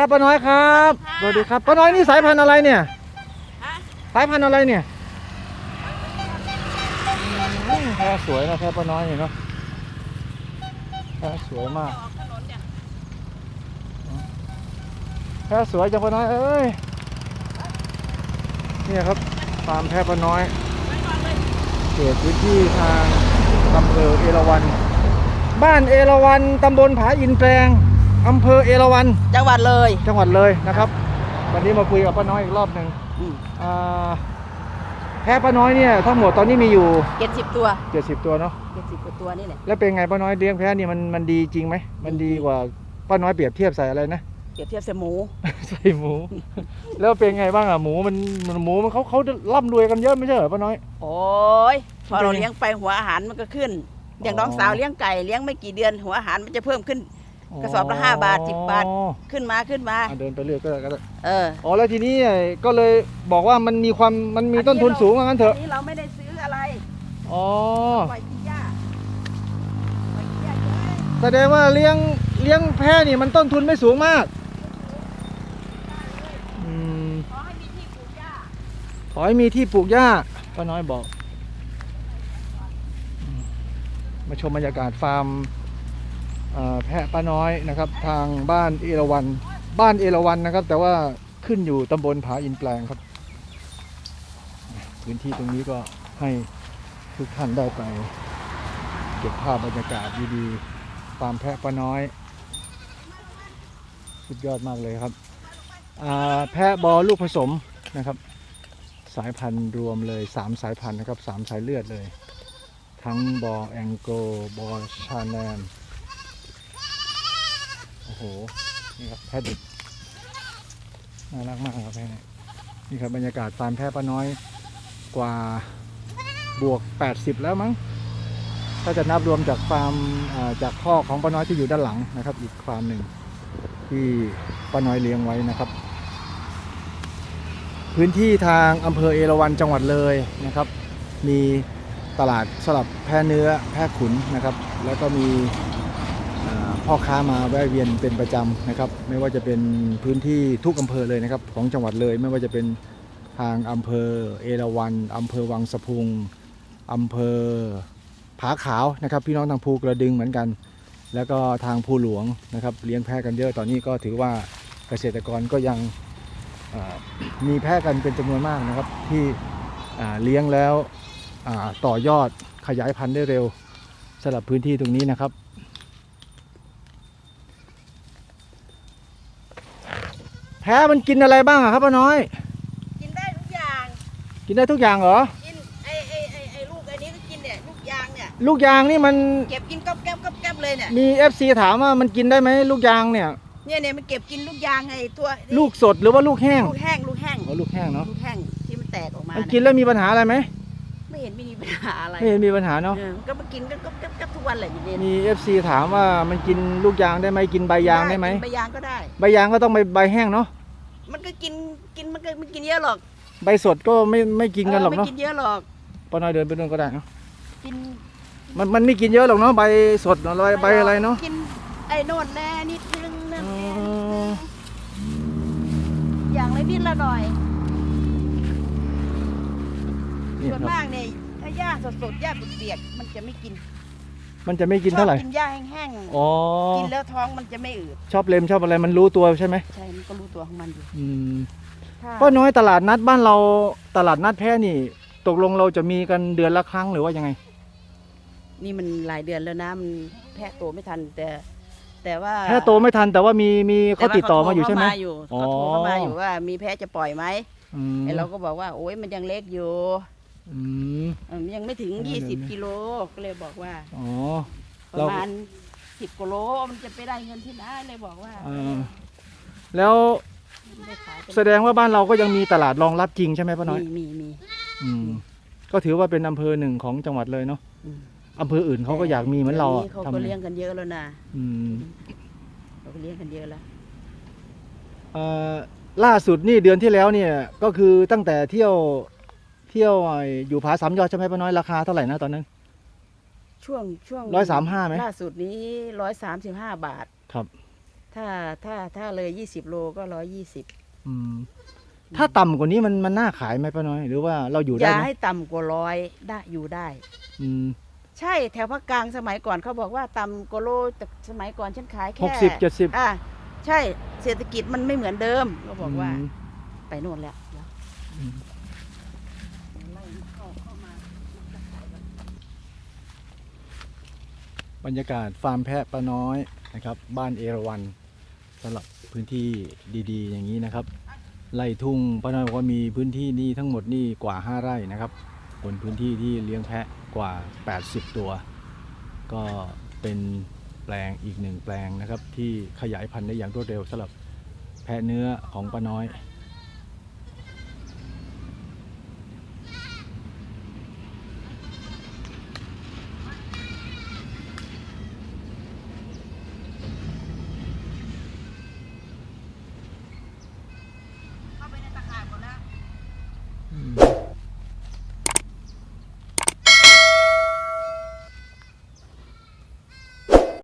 ครับป้าน้อยครับสวัสดีครับป้าน้อยนี่สายพันธุ์อะไรเนี่ยฮะสายพันธุ์อะไรเนี่ยอืมแพรสวยนะแพรป้าน้อยเนี่ยเนาะแพรสวยมากออกถนนเนี่ยแพรสวยจังป้าน้อยเอ้ยเนี่ยครับฟาร์มแพรป้าน้อยไว้ก่อนเลยเขตพื้นที่ทางอำเภอเอราวัณบ้านเอราวัณตำบลผาอินแปลง อำเภอเอราวัณจังหวัดเลย จังหวัดเลยนะครับ วันนี้มาคุยกับป้าน้อยอีกรอบหนึ่งอืม อ่าแพะป้าน้อยเนี่ยทั้งหมดตอนนี้มีอยู่ เจ็ดสิบตัว70 ตัวเนาะเจ็ดสิบกว่าตัวนี่แหละแล้วเป็นไงป้าน้อยเลี้ยงแพะนี่มันมันดีจริงไหมมันดีกว่าป้าน้อยเปรียบเทียบใส่อะไรนะ เปรียบเทียบเสหมู ใส่หมู แล้วเป็นไงบ้างอะหมูมันมันหมูมันเขาเขาร่ำรวยกันเยอะไม่ใช่เหรอป้าน้อย โอ้ยพอเราเลี้ยงไปหัวอาหารมันก็ขึ้น อย่างอ๋อน้องสาวเลี้ยงไก่เลี้ยงไม่กี่เดือนหัวอาหารมันจะเพิ่มขึ้น กระสอบละห้าบาทสิบบาทอ๋อขึ้นมาขึ้นมาอะเดินไปเรื่อยก็ได้ก็ได้เอออ๋อแล้วทีนี้ไอ้ก็เลยบอกว่ามันมีความมันมีต้นทุนสูงว่างั้นเถอะนนี้เราไม่ได้ซื้ออะไรอ๋อปล่อยกินหญ้าปล่อยกินหญ้าเยอะแสดงว่าเลี้ยงเลี้ยงแพะนี่มันต้นทุนไม่สูงมากอืมขอให้มีที่ปลูกหญ้าขอให้มีที่ปลูกหญ้าป้าน้อยบอกอืมมาชมบรรยากาศฟาร์มเอ่อ แพะป้าน้อยนะครับ ทางบ้านเอราวันบ้านเอราวันนะครับ แต่ว่าขึ้นอยู่ตำบลผาอินแปลงครับพื้นที่ตรงนี้ก็ให้ทุกท่านได้ไป เก็บภาพบรรยากาศดีๆฟาร์มแพะป้าน้อย สุดยอดมากเลยครับแพะบอลูกผสมนะครับ สายพันธุ์รวมเลย 3 สายพันธุ์นะครับสามสายเลือดเลย ทั้งบอแองโกบอชาแนม โอ้โห นี่ครับแพะดิบน่ารักมากครับแพะนี่นี่ครับบรรยากาศฟาร์มแพะป้าน้อยกว่าบวก 80 แล้วมั้ง ถ้าจะนับรวมจากฟาร์มจากข้อของป้าน้อยที่อยู่ด้านหลังนะครับ อีกฟาร์มหนึ่งที่ป้าน้อยเลี้ยงไว้นะครับ พื้นที่ทางอำเภอเอราวัณจังหวัดเลยนะครับ มีตลาดสลับแพะเนื้อแพะขุนนะครับ แล้วก็มี พ่อค้ามาแวะเวียนเป็นประจำนะครับ ไม่ว่าจะเป็นพื้นที่ทุกอำเภอเลยนะครับ ของจังหวัดเลย ไม่ว่าจะเป็นทางอำเภอเอราวัณอำเภอวังสะพุงอำเภอผาขาวนะครับ พี่น้องทางภูกระดึงเหมือนกัน แล้วก็ทางภูหลวงนะครับ เลี้ยงแพะกันเยอะตอนนี้ก็ถือว่าเกษตรกรก็ยังมีแพะกันเป็นจำนวนมากนะครับ ที่เลี้ยงแล้วต่อยอดขยายพันธุ์ได้เร็วสำหรับพื้นที่ตรงนี้นะครับ พะมันกินอะไรบ้างอะครับป้าน้อย กินได้ทุกอย่าง กินได้ทุกอย่างเหรอ กินไอ้ไอ้ไอ้ไอ้ลูกไอ้นี้ก็กินเนี่ยลูกยางเนี่ยลูกยางนี่มันเก็บกินก๊อบแก๊บก๊อบแก๊บเลยเนี่ยมี FC ถามว่ามันกินได้ไหมลูกยางเนี่ย เนี่ยเนี่ยมันเก็บกินลูกยางไอ้ตัวนี่ลูกสดหรือว่าลูกแห้งลูกแห้งลูกแห้งอ๋อลูกแห้งเนาะลูกแห้งที่มันแตกออกมามันเยกินแล้วมีปัญหาอะไรไหมไม่เห็นมีปัญหาอะไรไม่เห็นมีปัญหาเนาะเออก็มากินก็ก๊อบแก๊บก๊อบทุกวันแหละอยู่เนี่ยมี FC ถามว่ามันกินลูกยางได้ไหมกินใบยางได้ไหมกินใบยางก็ได้ ใบยางก็ต้องใบใบแห้งเนาะ มันก็กินกินมันก็ไม่กินเยอะหรอกใบสดก็ไม่ไม่กินกันหรอกไม่เนาะกินเยอะหรอกป้าน้อยเดินไปนู่นก็ได้เนาะกินมันมันไม่กินเยอะหรอกเนาะใบสดอะไรใบอะไรเนาะกินไอ้โน่นแน่นิดนึงนั่นอ๋แน่ออย่างละนิดละหน่อยนี่ส่วนครับมากเนี่ยถ้าหญ้าสดๆหญ้าเปียกๆมันจะไม่กิน มันจะไม่กินเท่าไหร่ ชอบกินหญ้าแห้งอ๋อ ๆกินแล้วท้องมันจะไม่อืดชอบเลมชอบอะไรมันรู้ตัวใช่ไหมใช่มันก็รู้ตัวของมันอยู่อืมถ้าป้าน้อยตลาดนัดบ้านเราตลาดนัดแพะนี่ ตกลงเราจะมีกันเดือนละครั้งหรือว่ายังไง นี่มันหลายเดือนแล้วนะมันแพะโตไม่ทันแต่ แต่ว่าแพะโตไม่ทันแต่ว่ามีมีเขาติดต่อมาอยู่ใช่ไหมเขาโทรเข้ามาอยู่เขาโทรเข้ามาอยู่ว่ามีแพะจะปล่อยไหมอืมไอ้เราก็บอกว่าโอ้ยมันยังเล็กอยู่ อืม เออมันยังไม่ถึงเออเดี๋ยว20 กิโลก็เลยบอกว่า อ๋อประเรามาณ 10กิโลมันจะไปได้เงินที่ไหนเลยบอกว่าเออแล้วไม่ได้ขายเป็นแสดงว่าบ้านเราก็ยังมีตลาดรองรับจริงใช่ไหมป้าน้อยมีมีมี อืมก็ถือว่าเป็นอำเภอหนึ่งของจังหวัดเลยเนาะอืม อำเภออื่นเขาก็อยากมีเหมือนเราดี๋ยวอะนี้เขาทำก็ไงเลี้ยงกันเยอะแล้วนะอืมเขาก็เลี้ยงกันเยอะแล้วเอ่อล่าสุดนี่เดือนที่แล้วเนี่ยก็คือตั้งแต่เที่ยว เที่ยวไอ้อยู่ผาสามยอดใช่ไหมป้าน้อยราคาเท่าไหร่นะตอนนั้น ช่วงช่วงร้อยสามห้าไหมล่าสุดนี้ร้อยสามสิบห้าบาท ครับ ถ้าถ้าถ้าเลย20โลก็120อืมถ้าต่ำกว่านี้มันมันน่าขายไหมป้าน้อย หรือว่าเราอยู่อได้ย่าไหมให้ต่ำกว่าร้อยได้อยู่ได้ อืมใช่แถวภาคกลางสมัยก่อนเขาบอกว่าต่ำกว่าโลแต่สมัยก่อนฉันขายแค่หกสิบเจ็ดสิบอะใช่เศรษฐกิจมันไม่เหมือนเดิมก็บอกว่าอืมไปโน่นแล้วเดี๋ยว อืม ไล่เข้าเข้ามา บรรยากาศฟาร์มแพะป้าน้อยนะครับ บ้านเอราวันสำหรับพื้นที่ดีๆ อย่างนี้นะครับไร่ทุ่งป้าน้อยบอกว่ามีพื้นที่นี่ทั้งหมดนี่กว่า 5 ไร่นะครับบนพื้นที่ที่เลี้ยงแพะกว่า 80 ตัว ก็เป็นแปลงอีกหนึ่งแปลงนะครับ ที่ขยายพันธุ์ได้อย่างรวดเร็วสำหรับแพะเนื้อของป้าน้อย